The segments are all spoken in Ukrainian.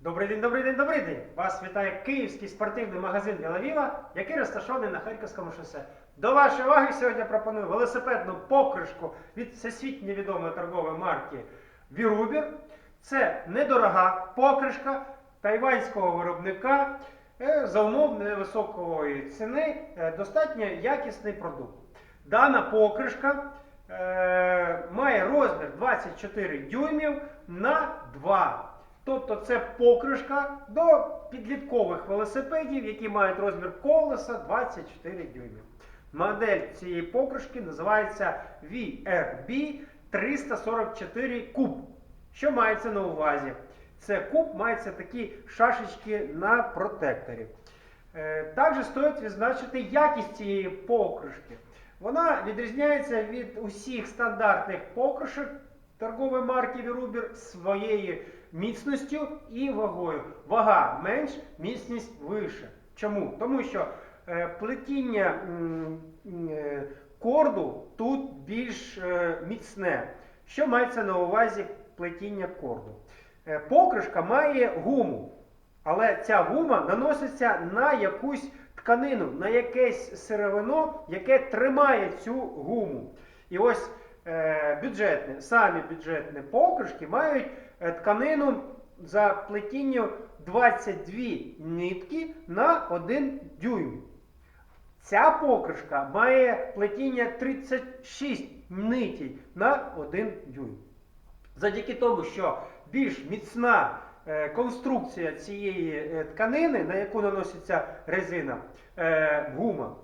Добрий день, добрий день, добрий день! Вас вітає київський спортивний магазин Вілавіва, який розташований на Харківському шосе. До вашої уваги сьогодні пропоную велосипедну покришку від всесвітньо відомої торгової марки Вірубір. Це недорога покришка тайванського виробника е, за умов невисокої ціни, е, достатньо якісний продукт. Дана покришка е, має розмір 24 дюймів на 2. Тобто це покришка до підліткових велосипедів, які мають розмір колеса 24 дюймів. Модель цієї покришки називається VRB 344 куб. Що мається на увазі? Це куб мається такі шашечки на протекторі. Е, Також стоїть відзначити якість цієї покришки. Вона відрізняється від усіх стандартних покришок торгової марки Вірубір своєю міцністю і вагою. Вага менш, міцність вище. Чому? Тому що е, плетіння е, корду тут більш е, міцне. Що мається на увазі плетіння корду? Покришка має гуму. Але ця гума наноситься на якусь тканину, на якесь сировино, яке тримає цю гуму. І ось бюджетні, самі бюджетні покришки мають е, тканину за плетінню 22 нитки на 1 дюйм. Ця покришка має плетіння 36 нитей на 1 дюйм. Завдяки тому, що більш міцна е, конструкція цієї е, тканини, на яку наноситься резина, е, гума,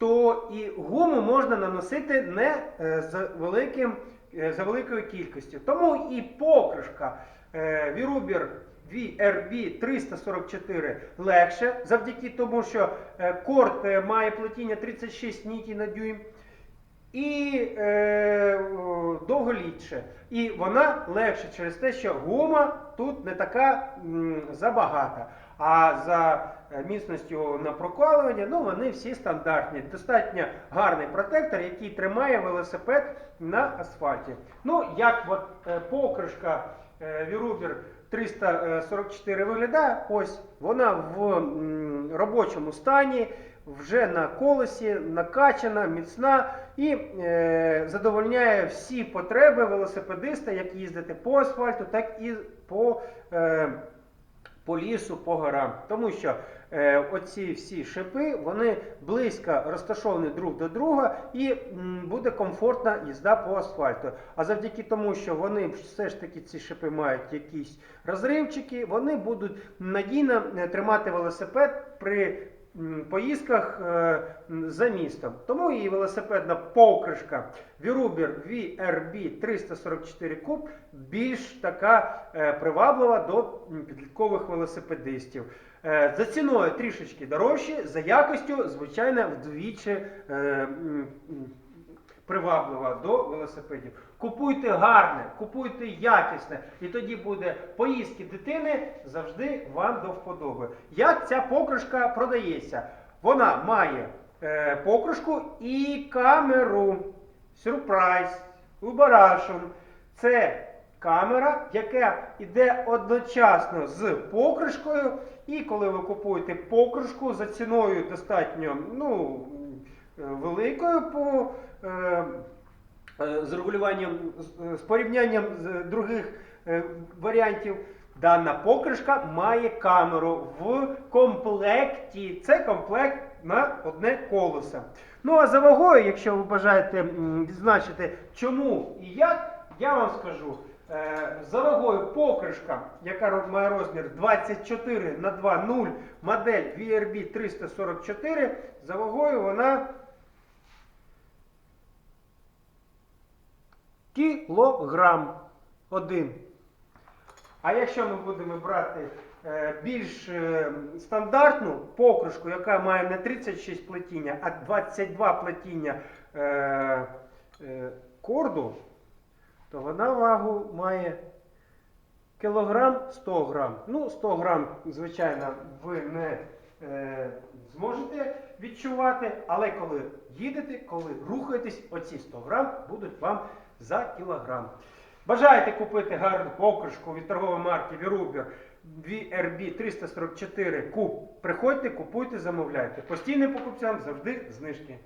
то і гуму можна наносити не з за, великим, е, за великою кількістю. Тому і покришка Вірубір 2RB344 легше, завдяки тому, що корт е, має плетіння 36 нітій на дюйм і е, довголітше. І вона легше через те, що гума тут не така м, забагата. А за е, міцністю на прокалування, ну вони всі стандартні. Достатньо гарний протектор, який тримає велосипед на асфальті. Ну, як от е, покришка е, Вірубір 344 виглядає, ось вона в м, робочому стані, вже на колесі, накачана, міцна і е, задовольняє всі потреби велосипедиста, як їздити по асфальту, так і по, е, по лісу, по горам. Тому що е, оці всі шипи вони близько розташовані друг до друга і м, буде комфортна їзда по асфальту. А завдяки тому, що вони все ж таки ці шипи мають якісь розривчики, вони будуть надійно е, тримати велосипед при поїздках е, за містом. Тому і велосипедна покришка Вірубір VRB 344 куб більш така е, приваблива до підліткових велосипедистів. Е, За ціною трішечки дорожче, за якостю, звичайно, вдвічі приваблива до велосипедів. Купуйте гарне, купуйте якісне, і тоді буде поїздки дитини завжди вам до вподоби. Як ця покришка продається? Вона має е, покришку і камеру. Сюрприз, Убарашн. Це камера, яка йде одночасно з покришкою. І коли ви купуєте покришку за ціною достатньо ну, великою по е, е, з регулюванням, з- з порівнянням з других е, варіантів. Дана покришка має камеру в комплекті. Це комплект на одне колесо. Ну а за вагою, якщо ви бажаєте відзначити, чому і як, я вам скажу. Е, За вагою покришка, яка має розмір 24 на 2,0, модель VRB 344, за вагою вона кілограм один. А якщо ми будемо брати е, більш е, стандартну покришку, яка має не 36 плетіння, а 22 плетіння е, корду, то вона вагу має кілограм 100 грам. Ну, 100 грам, звичайно, ви не відчувати, але коли їдете, коли рухаєтесь, оці 100 грам будуть вам за кілограм. Бажаєте купити гарну покришку від торгової марки Вірубір VRB 344 куб. Приходьте, купуйте, замовляйте. Постійним покупцям завжди знижки.